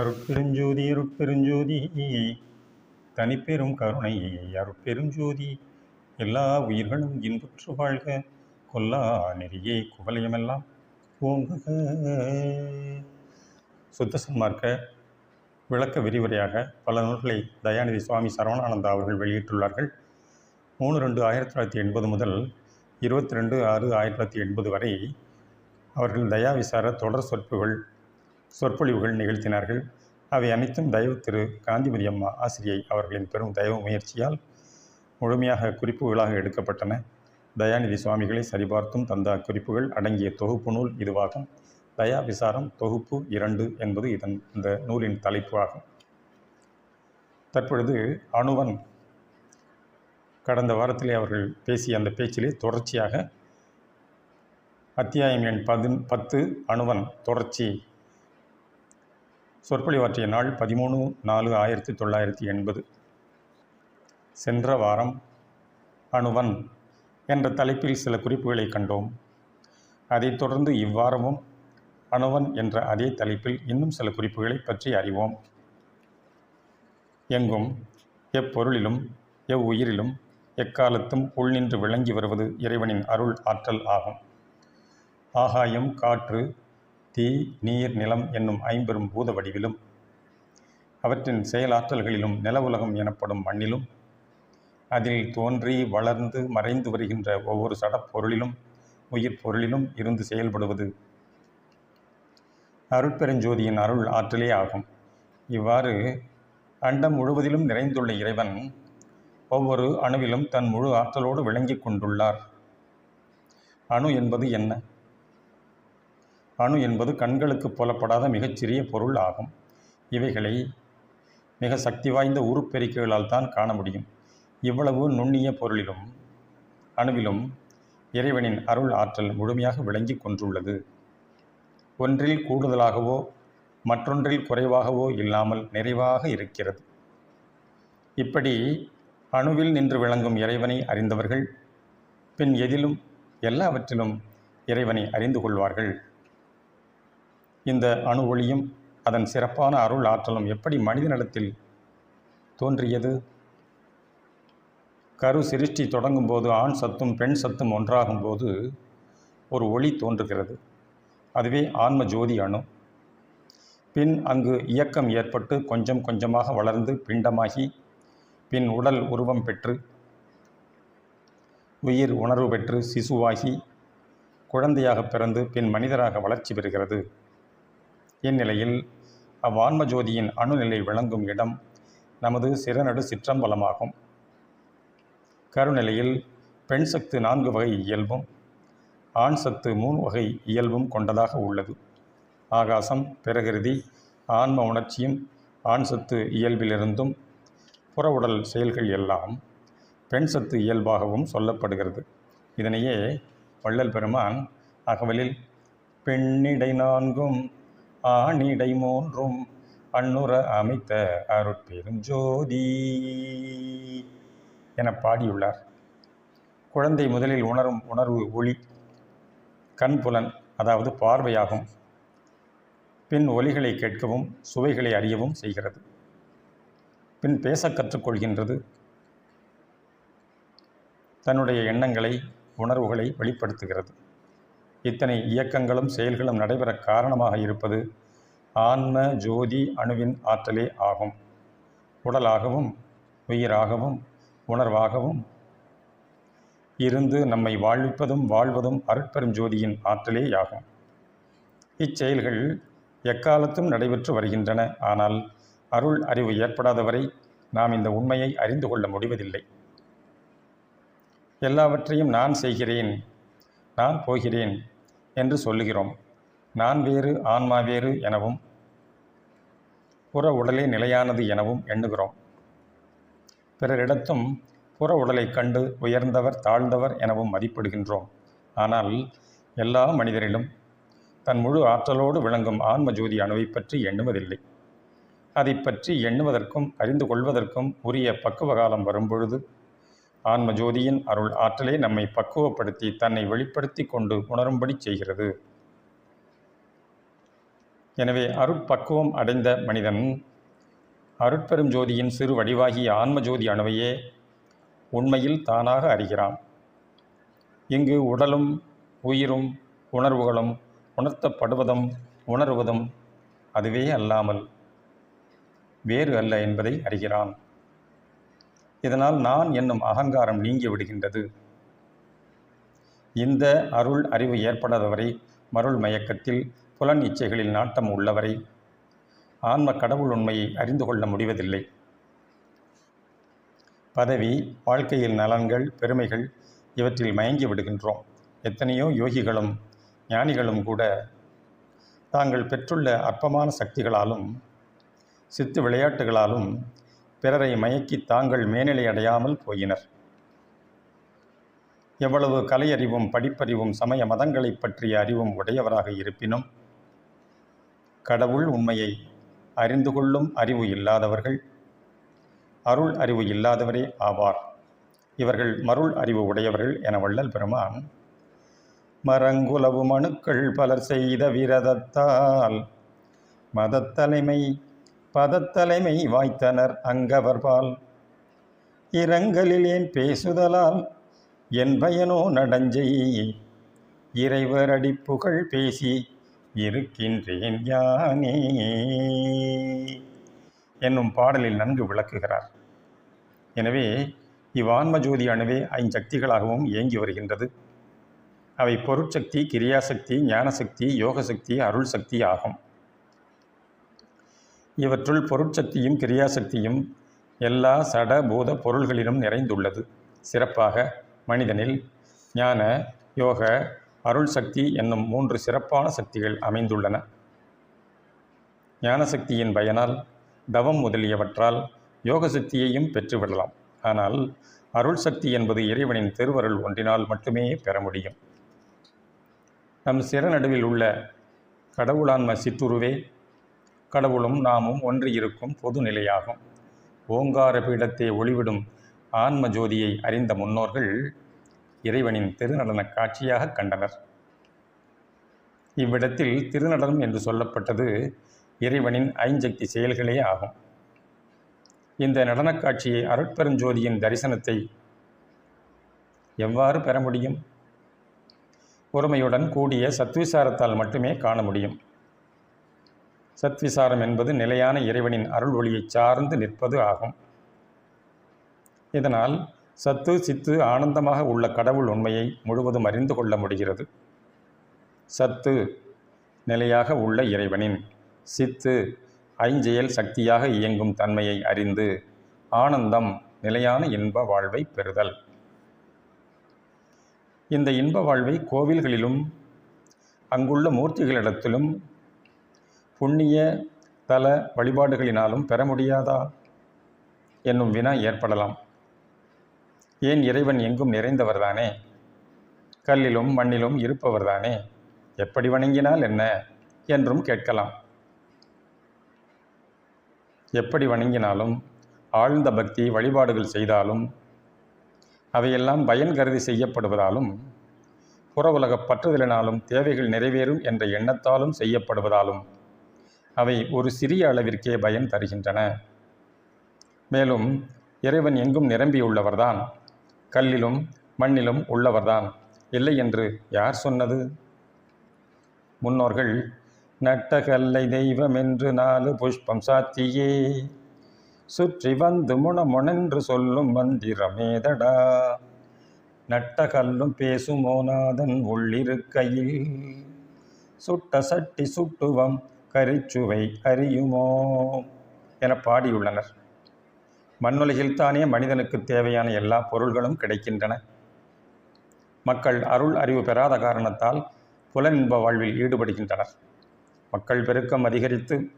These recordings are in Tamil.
அருட்பெருஞ்சோதி அருட்பெருஞ்சோதி தனிப்பெரும் கருணை. அருட்பெருஞ்சோதி எல்லா உயிர்களும் இன்புற்று வாழ்க. கொல்லா நெறியே குவலயமெல்லாம் ஓங்குக. சுத்த சன்மார்க்க விளக்க விரிவுரையாக பல நூல்களை தயாநிதி சுவாமி சரவணானந்தா அவர்கள் வெளியிட்டுள்ளார்கள். மூணு ரெண்டு ஆயிரத்தி தொள்ளாயிரத்தி எண்பது முதல் இருபத்தி ரெண்டு ஆறு ஆயிரத்தி தொள்ளாயிரத்தி எண்பது வரை அவர்கள் தயாவிசார தொடர் சொற்புகள் சொற்பொழிவுகள் நிகழ்த்தினார்கள். அவை அனைத்தும் தயவு திரு காந்திமதி அம்மா ஆசிரியை அவர்களின் பெரும் தயவு முயற்சியால் முழுமையாக குறிப்புகளாக எடுக்கப்பட்டன. தயாநிதி சுவாமிகளை சரிபார்த்தும் தந்த அக்குறிப்புகள் அடங்கிய தொகுப்பு நூல் இதுவாகும். தயா விசாரம் தொகுப்பு இரண்டு என்பது இதன் இந்த நூலின் தலைப்பு ஆகும். தற்பொழுது அணுவன் கடந்த வாரத்திலே அவர்கள் பேசிய அந்த பேச்சிலே தொடர்ச்சியாக அத்தியாயம் எண் பதின் பத்து அணுவன் தொடர்ச்சி சொற்பொழிவாற்றிய நாள் பதிமூணு நாலு ஆயிரத்தி தொள்ளாயிரத்தி எண்பது. சென்ற வாரம் அணுவன் என்ற தலைப்பில் சில குறிப்புகளை கண்டோம். அதைத் தொடர்ந்து இவ்வாரமும் அணுவன் என்ற அதே தலைப்பில் இன்னும் சில குறிப்புகளை பற்றி அறிவோம். எங்கும் எப்பொருளிலும் எவ்வுயிரிலும் எக்காலத்தும் உள்நின்று விளங்கி வருவது இறைவனின் அருள் ஆற்றல் ஆகும். ஆகாயம் காற்று தீ நீர் நிலம் என்னும் ஐம்பெரும் பூத வடிவிலும் அவற்றின் செயலாற்றல்களிலும் நில உலகம் எனப்படும் மண்ணிலும் அதில் தோன்றி வளர்ந்து மறைந்து வருகின்ற ஒவ்வொரு சடப்பொருளிலும் உயிர் பொருளிலும் இருந்து செயல்படுவது அருட்பெருஞ்சோதியின் அருள் ஆற்றலே ஆகும். இவ்வாறு அண்டம் முழுவதிலும் நிறைந்துள்ள இறைவன் ஒவ்வொரு அணுவிலும் தன் முழு ஆற்றலோடு விளங்கி கொண்டுள்ளார். அணு என்பது என்ன? அணு என்பது கண்களுக்கு புலப்படாத மிகச்சிறிய பொருள் ஆகும். இவைகளை மிக சக்தி வாய்ந்த உருப்பெருக்கிகளால் தான் காண முடியும். இவ்வளவு நுண்ணிய பொருளிலும் அணுவிலும் இறைவனின் அருள் ஆற்றல் முழுமையாக விளங்கி கொண்டுள்ளது. ஒன்றில் கூடுதலாகவோ மற்றொன்றில் குறைவாகவோ இல்லாமல் நிறைவாக இருக்கிறது. இப்படி அணுவில் நின்று விளங்கும் இறைவனை அறிந்தவர்கள் பின் எதிலும் எல்லாவற்றிலும் இறைவனை அறிந்து கொள்வார்கள். இந்த அணு ஒளியும் அதன் சிறப்பான அருள் ஆற்றலும் எப்படி மனிதனிடத்தில் தோன்றியது? கரு சிருஷ்டி தொடங்கும் போது ஆண் சத்தும் பெண் சத்தும் ஒன்றாகும் போது ஒரு ஒளி தோன்றுகிறது. அதுவே ஆன்ம ஜோதி அணு. பின் அங்கு இயக்கம் ஏற்பட்டு கொஞ்சம் கொஞ்சமாக வளர்ந்து பிண்டமாகி பின் உடல் உருவம் பெற்று உயிர் உணர்வு பெற்று சிசுவாகி குழந்தையாக பிறந்து பின் மனிதராக வளர்ச்சி பெறுகிறது. இந்நிலையில் அவ்வான்மஜோதியின் அணுநிலை விளங்கும் இடம் நமது சிறநடு சிற்றம்பலமாகும். கருநிலையில் பெண் சத்து நான்கு வகை இயல்பும் ஆண் சத்து மூணு வகை இயல்பும் கொண்டதாக உள்ளது. ஆகாசம் பிரகிருதி ஆன்ம உணர்ச்சியும் ஆண் சத்து இயல்பிலிருந்தும் புற உடல் செயல்கள் எல்லாம் பெண் சத்து இயல்பாகவும் சொல்லப்படுகிறது. இதனையே வள்ளல் பெருமான் அகவலில் பெண்ணிடை நான்கும் ஆணிடை மூன்றும் அன்னுற அமைத்த அருட்பெருஞ்சோதி என பாடியுள்ளார். குழந்தை முதலில் உணரும் உணர்வு ஒளி கண்புலன் அதாவது பார்வையாகும். பின் ஒலிகளை கேட்கவும் சுவைகளை அறியவும் செய்கிறது. பின் பேச கற்றுக்கொள்கின்றது. தன்னுடைய எண்ணங்களை உணர்வுகளை வெளிப்படுத்துகிறது. இத்தனை இயக்கங்களும் செயல்களும் நடைபெற காரணமாக இருப்பது ஆன்ம ஜோதி அணுவின் ஆற்றலே ஆகும். உடலாகவும் உயிராகவும் உணர்வாகவும் இருந்து நம்மை வாழ்விப்பதும் வாழ்வதும் அருட்பெரும் ஜோதியின் ஆற்றலேயாகும். இச்செயல்கள் எக்காலத்தும் நடைபெற்று வருகின்றன. ஆனால் அருள் அறிவு ஏற்படாதவரை நாம் இந்த உண்மையை அறிந்து கொள்ள முடிவதில்லை. எல்லாவற்றையும் நான் செய்கிறேன் நான் போகிறேன் என்று சொல்லுகிறோம். நான் வேறு ஆன்மா வேறு எனவும் புற உடலே நிலையானது எனவும் எண்ணுகிறோம். பிறரிடத்தும் புற உடலை கண்டு உயர்ந்தவர் தாழ்ந்தவர் எனவும் மதிப்பிடுகின்றோம். ஆனால் எல்லா மனிதரிலும் தன் முழு ஆற்றலோடு விளங்கும் ஆன்ம ஜோதி அணுவை பற்றி எண்ணுவதில்லை. அதை பற்றி எண்ணுவதற்கும் அறிந்து கொள்வதற்கும் உரிய பக்குவ காலம் வரும்பொழுது ஆன்ம ஜோதியின் அருள் ஆற்றலே நம்மை பக்குவப்படுத்தி தன்னை வெளிப்படுத்தி கொண்டு உணரும்படி செய்கிறது. எனவே அருட்பக்குவம் அடைந்த மனிதன் அருட்பெரும் ஜோதியின் சிறு வடிவாகிய ஆன்ம ஜோதி அணுவையே உண்மையில் தானாக அறிகிறான். இங்கு உடலும் உயிரும் உணர்வுகளும் உணர்த்தப்படுவதும் உணர்வதும் அதுவே அல்லாமல் வேறு அல்ல என்பதை அறிகிறான். இதனால் நான் என்னும் அகங்காரம் நீங்கி விடுகின்றது இந்த அருள் அறிவு ஏற்படாதவரை மருள் மயக்கத்தில் புலன் இச்சைகளில் நாட்டம் உள்ளவரை ஆன்ம கடவுள் உண்மையை அறிந்து கொள்ள முடிவதில்லை. பதவி வாழ்க்கையில் நலன்கள் பெருமைகள் இவற்றில் மயங்கி விடுகின்றோம். எத்தனையோ யோகிகளும் ஞானிகளும் கூட தாங்கள் பெற்றுள்ள அற்பமான சக்திகளாலும் சித்து விளையாட்டுகளாலும் பிறரை மயக்கி தாங்கள் மேனிலை அடையாமல் போயினர். எவ்வளவு கலையறிவும் படிப்பறிவும் சமய மதங்களைப் பற்றிய அறிவும் உடையவராக இருப்பினும் கடவுள் உண்மையை அறிந்து கொள்ளும் அறிவு இல்லாதவர்கள் அருள் அறிவு இல்லாதவரே ஆவார். இவர்கள் மருள் அறிவு உடையவர்கள் என வள்ளல் பெருமான் மரங்குலவு மனுக்கள் பலர் செய்த விரதத்தால் மதத்தலைமை பதத்தலைமை வாய்த்தனர் அங்கவர்பால். இரங்கலில் ஏன் பேசுதலால் என் பயனோ நடஞ்செய். இறைவர் அடிப்புகழ் பேசி இருக்கின்றேன் யானே. என்னும் பாடலில் நன்கு விளக்குகிறார். எனவே இவ்வான்ம ஜோதி அணுவே ஐஞ்சக்திகளாகவும் இயங்கி வருகின்றது. அவை பொருட்சக்தி கிரியாசக்தி ஞானசக்தி யோகசக்தி அருள் சக்தி ஆகும். இவற்றுள் பொருட்சக்தியும் கிரியாசக்தியும் எல்லா சட பூத பொருள்களிலும் நிறைந்துள்ளது. சிறப்பாக மனிதனில் ஞான யோக அருள் சக்தி என்னும் மூன்று சிறப்பான சக்திகள் அமைந்துள்ளன. ஞானசக்தியின் பயனால் தவம் முதலியவற்றால் யோக சக்தியையும் பெற்றுவிடலாம். ஆனால் அருள் சக்தி என்பது இறைவனின் திருவருள் ஒன்றினால் மட்டுமே பெற முடியும். நம் சிறநடுவில் உள்ள கடவுளான்ம சிற்றுருவே கடவுளும் நாமும் ஒன்று இருக்கும் பொது நிலையாகும் ஓங்கார பீடத்தை ஒளிவிடும் ஆன்ம ஜோதியை அறிந்த முன்னோர்கள் இறைவனின் திருநடன காட்சியாக கண்டனர். இவ்விடத்தில் திருநடனம் என்று சொல்லப்பட்டது இறைவனின் ஐஞ்சக்தி செயல்களே ஆகும். இந்த நடனக் காட்சியை அருட்பெருஞ்சோதியின் தரிசனத்தை எவ்வாறு பெற முடியும்? பொறுமையுடன் கூடிய சத்விசாரத்தால் மட்டுமே காண முடியும். சத்விசாரம் என்பது நிலையான இறைவனின் அருள் ஒளியை சார்ந்து நிற்பது ஆகும். இதனால் சத்து சித்து ஆனந்தமாக உள்ள கடவுள் உண்மையை முழுவதும் அறிந்து கொள்ள முடிகிறது. சத்து நிலையாக உள்ள இறைவனின் சித்து ஐஞ்செயல் சக்தியாக இயங்கும் தன்மையை அறிந்து ஆனந்தம் நிலையான இன்ப வாழ்வை பெறுதல். இந்த இன்ப வாழ்வை கோவில்களிலும் அங்குள்ள மூர்த்திகளிடத்திலும் புண்ணிய தல வழிபாடுகளினாலும் பெற முடியாதா? என்னும் வினா ஏற்படலாம். ஏன் இறைவன் எங்கும் நிறைந்தவர்தானே? கல்லிலும் மண்ணிலும் இருப்பவர்தானே? எப்படி வணங்கினால் என்ன? என்றும் கேட்கலாம். எப்படி வணங்கினாலும் ஆழ்ந்த பக்தி வழிபாடுகள் செய்தாலும் அவையெல்லாம் பயன் கருதி செய்யப்படுவதாலும் புற உலக பற்றுதலினாலும் தேவைகள் நிறைவேறும் என்ற எண்ணத்தாலும் செய்யப்படுவதாலும் அவை ஒரு சிறிய அளவிற்கே பயன் தருகின்றன. மேலும் இறைவன் எங்கும் நிரம்பியுள்ளவர்தான் கல்லிலும் மண்ணிலும் உள்ளவர்தான். இல்லை என்று யார் சொன்னது? முன்னோர்கள் நட்ட கல்லை தெய்வம் என்று நாலு புஷ்பம் சாத்தியே. சுற்றி வந்து முணமுணென்று சொல்லும் மந்திரமேதடா நட்ட கல்லும் பேசுமோநாதன் உள்ளிருக்கையில். சுட்ட சட்டி சுட்டுவம் கரிச்சுவை அறியுமோ? என பாடியுள்ளனர். மண்ணுலகில்தானே மனிதனுக்கு தேவையான எல்லா பொருள்களும் கிடைக்கின்றன. மக்கள் அருள் அறிவு பெறாத காரணத்தால் புலனின்ப வாழ்வில் ஈடுபடுகின்றனர். மக்கள் பெருக்கம் அதிகரித்து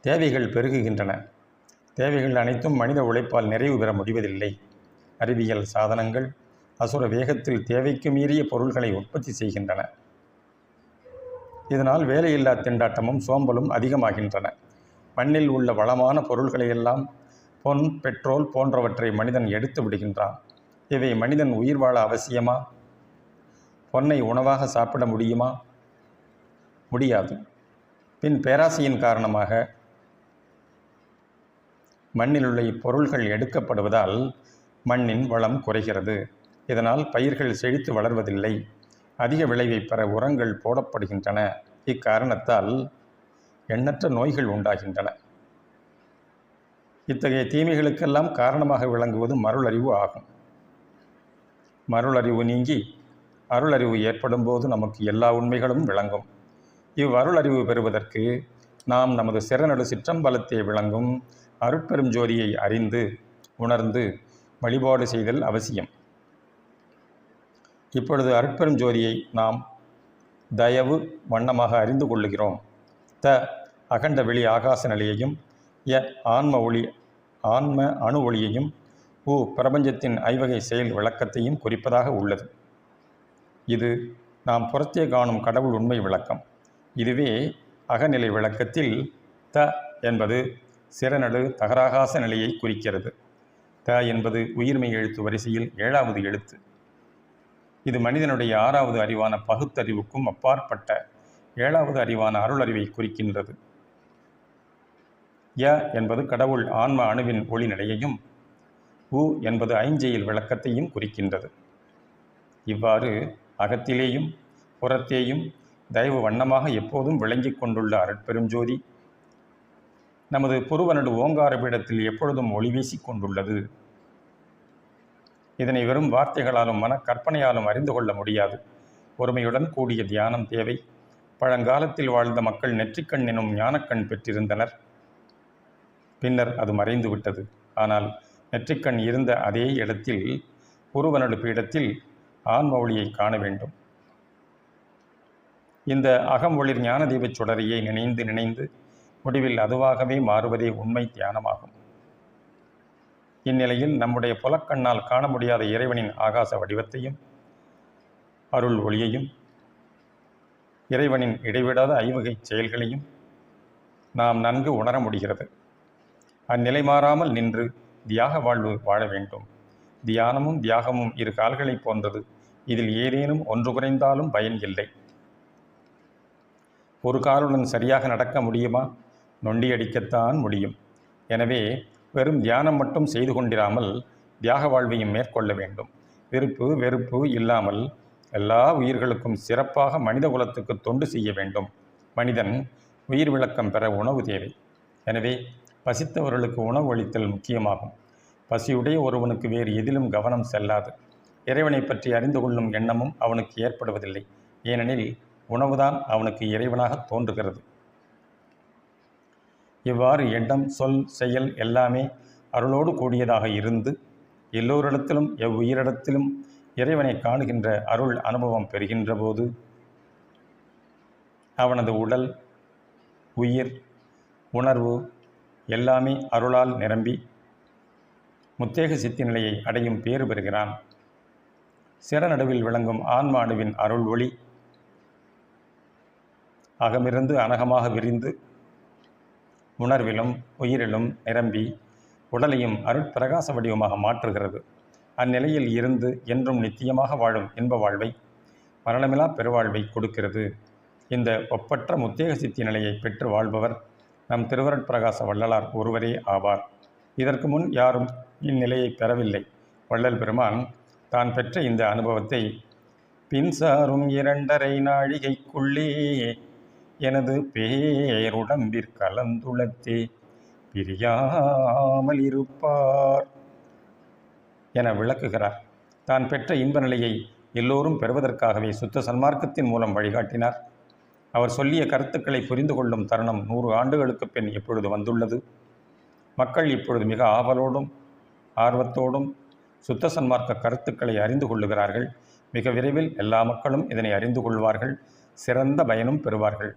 தேவைகள் பெருகுகின்றன. தேவைகள் அனைத்தும் மனித உழைப்பால் நிறைவு பெற முடிவதில்லை. அறிவியல் சாதனங்கள் அசுர வேகத்தில் தேவைக்கு மீறிய பொருள்களை உற்பத்தி செய்கின்றன. இதனால் வேலையில்லா திண்டாட்டமும் சோம்பலும் அதிகமாகின்றன. மண்ணில் உள்ள வளமான பொருள்களையெல்லாம் பொன் பெட்ரோல் போன்றவற்றை மனிதன் எடுத்து விடுகின்றான். இவை மனிதன் உயிர் வாழ அவசியமா? பொன்னை உணவாக சாப்பிட முடியுமா? முடியாது. பின் பேராசையின் காரணமாக மண்ணில் உள்ள இப்பொருள்கள் எடுக்கப்படுவதால் மண்ணின் வளம் குறைகிறது. இதனால் பயிர்கள் செழித்து வளர்வதில்லை. அதிக விளைவை பெற உரங்கள் போடப்படுகின்றன. இக்காரணத்தால் எண்ணற்ற நோய்கள் உண்டாகின்றன. இத்தகைய தீமைகளுக்கெல்லாம் காரணமாக விளங்குவது மருளறிவு ஆகும். மருளறிவு நீங்கி அருளறிவு ஏற்படும் போது நமக்கு எல்லா உண்மைகளும் விளங்கும். இவ்வருளறிவு பெறுவதற்கு நாம் நமது சிறநடு சிற்றம்பலத்தை விளங்கும். அருட்பெரும் ஜோதியை அறிந்து உணர்ந்து வழிபாடு செய்தல் அவசியம். இப்பொழுது அருட்பெரும் ஜோதியை நாம் தயவு வண்ணமாக அறிந்து கொள்ளுகிறோம். த அகண்ட வெளி ஆகாச நிலையையும் ய ஆன்ம ஒளி ஆன்ம அணு ஒளியையும் உ பிரபஞ்சத்தின் ஐவகை செயல் விளக்கத்தையும் குறிப்பதாக உள்ளது. இது நாம் புறத்தே காணும் கடவுள் உண்மை விளக்கம். இதுவே அகநிலை விளக்கத்தில் த என்பது சிறநடு தகராகாச நிலையை குறிக்கிறது. த என்பது உயிர்மை எழுத்து வரிசையில் ஏழாவது எழுத்து. இது மனிதனுடைய ஆறாவது அறிவான பகுத்தறிவுக்கும் அப்பாற்பட்ட ஏழாவது அறிவான அருளறிவை குறிக்கின்றது. ய என்பது கடவுள் ஆன்ம அணுவின் ஒளி நிலையையும் உ என்பது ஐஞ்செயல் விளக்கத்தையும் குறிக்கின்றது. இவ்வாறு அகத்திலேயும் புறத்தேயும் தயவு வண்ணமாக எப்போதும் விளங்கிக் கொண்டுள்ள அருட்பெருஞ்சோதி நமது புருவனடு ஓங்கார பீடத்தில் எப்பொழுதும் ஒளி வீசிக் கொண்டுள்ளது. இதனை வெறும் வார்த்தைகளாலும் மன கற்பனையாலும் அறிந்து கொள்ள முடியாது. பொறுமையுடன் கூடிய தியானம் தேவை. பழங்காலத்தில் வாழ்ந்த மக்கள் நெற்றிக்கண் எனும் ஞானக்கண் பெற்றிருந்தனர். பின்னர் அது மறைந்து விட்டது. ஆனால் நெற்றிக்கண் இருந்த அதே இடத்தில் புருவனடு பீடத்தில் ஆன்ம காண வேண்டும். இந்த அகம் ஒளிர் ஞானதீபச் சுடரையை நினைந்து நினைந்து முடிவில் அதுவாகவே மாறுவதே உண்மை தியானமாகும். இந்நிலையில் நம்முடைய புலக்கண்ணால் காண முடியாத இறைவனின் ஆகாச வடிவத்தையும் அருள் ஒளியையும் இறைவனின் இடைவிடாத ஐவகை செயல்களையும் நாம் நன்கு உணர முடிகிறது. அந்நிலை மாறாமல் நின்று தியாக வாழ்வு வாழ வேண்டும். தியானமும் தியாகமும் இரு கால்களைப் போன்றது. இதில் ஏதேனும் ஒன்று குறைந்தாலும் பயன் இல்லை. ஒரு காலுடன் சரியாக நடக்க முடியுமா? நொண்டியடிக்கத்தான் முடியும். எனவே வெறும் தியானம் மட்டும் செய்து கொண்டிராமல் தியாக வாழ்வையும் மேற்கொள்ள வேண்டும். விருப்பு வெறுப்பு இல்லாமல் எல்லா உயிர்களுக்கும் சிறப்பாக மனித குலத்துக்கு தொண்டு செய்ய வேண்டும். மனிதன் உயிர் விளக்கம் பெற உணவு தேவை. எனவே பசித்தவர்களுக்கு உணவு அளித்தல் முக்கியமாகும். பசியுடைய ஒருவனுக்கு வேறு எதிலும் கவனம் செல்லாது. இறைவனை பற்றி அறிந்து கொள்ளும் எண்ணமும் அவனுக்கு ஏற்படுவதில்லை. ஏனெனில் உணவுதான் அவனுக்கு இறைவனாக தோன்றுகிறது. இவ்வாறு எண்ணம் சொல் செயல் எல்லாமே அருளோடு கூடியதாக இருந்து எல்லோரிடத்திலும் எவ்வுயிரிடத்திலும் இறைவனை காணுகின்ற அருள் அனுபவம் பெறுகின்ற போது அவனது உடல் உயிர் உணர்வு எல்லாமே அருளால் நிரம்பி முத்தேக சித்தி நிலையை அடையும் பேறு பெறுகிறான். சிறநடுவில் விளங்கும் ஆன்மாடுவின் அருள் ஒளி அகமிருந்து அனகமாக விரிந்து உணர்விலும் உயிரிலும் நிரம்பி உடலையும் அருட்பிரகாச வடிவமாக மாற்றுகிறது. அந்நிலையில் இருந்து என்றும் நித்தியமாக வாழும் இன்ப வாழ்வை மரணமில்லா பெருவாழ்வை கொடுக்கிறது. இந்த ஒப்பற்ற முத்தேக சித்தி நிலையை பெற்று வாழ்பவர் நம் திருவருட்பிரகாச வள்ளலார் ஒருவரே ஆவார். இதற்கு முன் யாரும் இந்நிலையை பெறவில்லை. வள்ளல் பெருமான் தான் பெற்ற இந்த அனுபவத்தை பின்சாரும் இரண்டரை நாழிகைக்குள்ளே எனது பேருடம்பிற்கலந்துளத்தே பிரியாமல் இருப்பார். என விளக்குகிறார். தான் பெற்ற இன்ப நிலையை எல்லோரும் பெறுவதற்காகவே சுத்த சன்மார்க்கத்தின் மூலம் வழிகாட்டினார். அவர் சொல்லிய கருத்துக்களை புரிந்து கொள்ளும் தருணம் நூறு ஆண்டுகளுக்கு பின் இப்பொழுது வந்துள்ளது? மக்கள் இப்பொழுது மிக ஆவலோடும் ஆர்வத்தோடும் சுத்த சன்மார்க்க கருத்துக்களை அறிந்து கொள்ளுகிறார்கள். மிக விரைவில் எல்லா மக்களும் இதனை அறிந்து கொள்வார்கள். சிறந்த பயனும் பெறுவார்கள்.